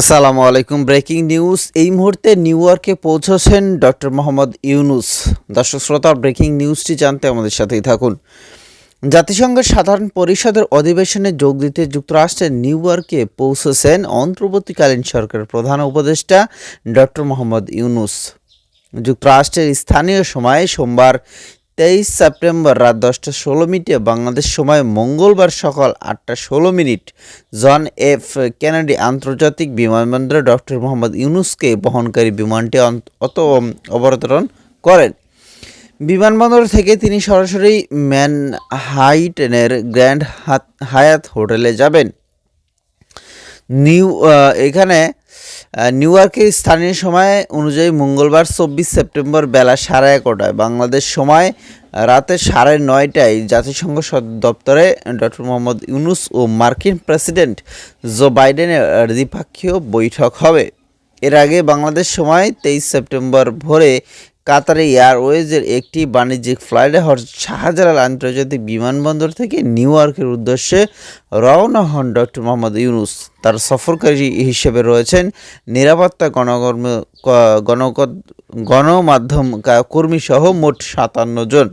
আসসালামু আলাইকুম। Breaking news এই মুহূর্তে নিউ ইয়র্কে পৌঁছেছেন ডক্টর মোহাম্মদ ইউনুস দর্শক শ্রোতা ব্রেকিং নিউজটি জানতে আমাদের সাথেই থাকুন। জাতিসংঘের সাধারণ পরিষদের অধিবেশনে যোগ দিতে যুক্তরাষ্ট্রের নিউ ইয়র্কে পৌঁছেছেন অন্তর্বর্তীকালীন সরকারের প্রধান উপদেষ্টা ডক্টর মোহাম্মদ ইউনুস যুক্তরাষ্ট্রের স্থানীয় সময় সোমবার তেইশ সেপ্টেম্বর রাত দশটা ষোলো মিনিটে বাংলাদেশ সময় মঙ্গলবার সকাল আটটা ষোলো মিনিট জন এফ কেনেডি আন্তর্জাতিক বিমানবন্দরে ডক্টর মোহাম্মদ ইউনুসকে বহনকারী বিমানটি অত অবতরণ করেন। বিমানবন্দর থেকে তিনি সরাসরি ম্যানহাইটেনের গ্র্যান্ড হায়াত হোটেলে যাবেন। নিউ এখানে নিউ ইয়র্কের স্থানীয় সময় অনুযায়ী মঙ্গলবার চব্বিশ সেপ্টেম্বর বেলা সাড়ে এগারোটায় বাংলাদেশ সময় রাতে সাড়ে নয়টায় জাতিসংঘ দপ্তরে ডক্টর মোহাম্মদ ইউনুস ও মার্কিন প্রেসিডেন্ট জো বাইডেনের দ্বিপাক্ষীয় বৈঠক হবে। এর আগে বাংলাদেশ সময় তেইশ সেপ্টেম্বর ভোরে কাতারে এয়ারওয়েজের একটি বাণিজ্যিক ফ্লাইটে শাহজালাল আন্তর্জাতিক বিমানবন্দর থেকে নিউ ইয়র্কের উদ্দেশ্যে রওনা হন ডক্টর মোহাম্মদ ইউনুস। তার সফরকারী হিসেবে রয়েছেন নিরাপত্তা গণকর্ম গণক- গণমাধ্যম কর্মীসহ মোট সাতান্ন জন।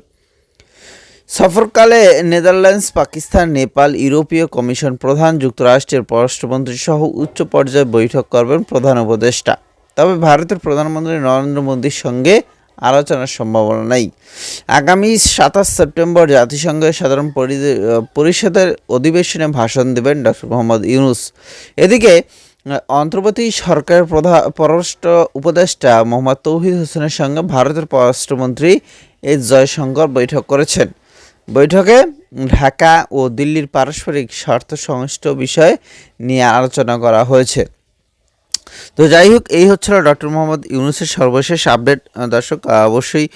সফরকালে নেদারল্যান্ডস, পাকিস্তান, নেপাল, ইউরোপীয় কমিশন প্রধান, যুক্তরাষ্ট্রের পররাষ্ট্রমন্ত্রী সহ উচ্চ পর্যায়ে বৈঠক করবেন প্রধান উপদেষ্টা। তবে ভারতের প্রধানমন্ত্রী নরেন্দ্র মোদীর সঙ্গে আলোচনার সম্ভাবনা নেই। আগামী সাতাশ সেপ্টেম্বর জাতিসংঘের সাধারণ পরি- পরিষদের অধিবেশনে ভাষণ দেবেন ডক্টর মোহাম্মদ ইউনুস। এদিকে, অন্তর্বর্তী সরকারের প্রধান পররাষ্ট্র উপদেষ্টা মোহাম্মদ তৌহিদ হোসেনের সঙ্গে ভারতের পররাষ্ট্রমন্ত্রী এস জয়শঙ্কর বৈঠক করেছেন। বৈঠকে ঢাকা ও দিল্লির পারস্পরিক স্বার্থ সংশ্লিষ্ট বিষয় নিয়ে আলোচনা করা হয়েছে। তো যাই হোক, এই হচ্ছিল ডক্টর মোহাম্মদ ইউনুসের সর্বশেষ আপডেট। দর্শক অবশ্যই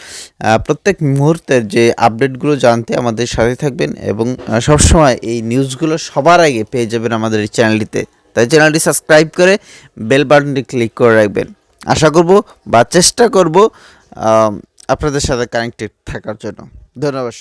প্রত্যেক মুহূর্তের যে আপডেটগুলো জানতে আমাদের সাথে থাকবেন এবং সবসময় এই নিউজগুলো সবার আগে পেয়ে যাবেন আমাদের এই চ্যানেলটিতে। তাই চ্যানেলটি সাবস্ক্রাইব করে বেল বাটনটি ক্লিক করে রাখবেন। আশা করব বা চেষ্টা করব আপনাদের সাথে কানেক্টেড থাকার জন্য। ধন্যবাদ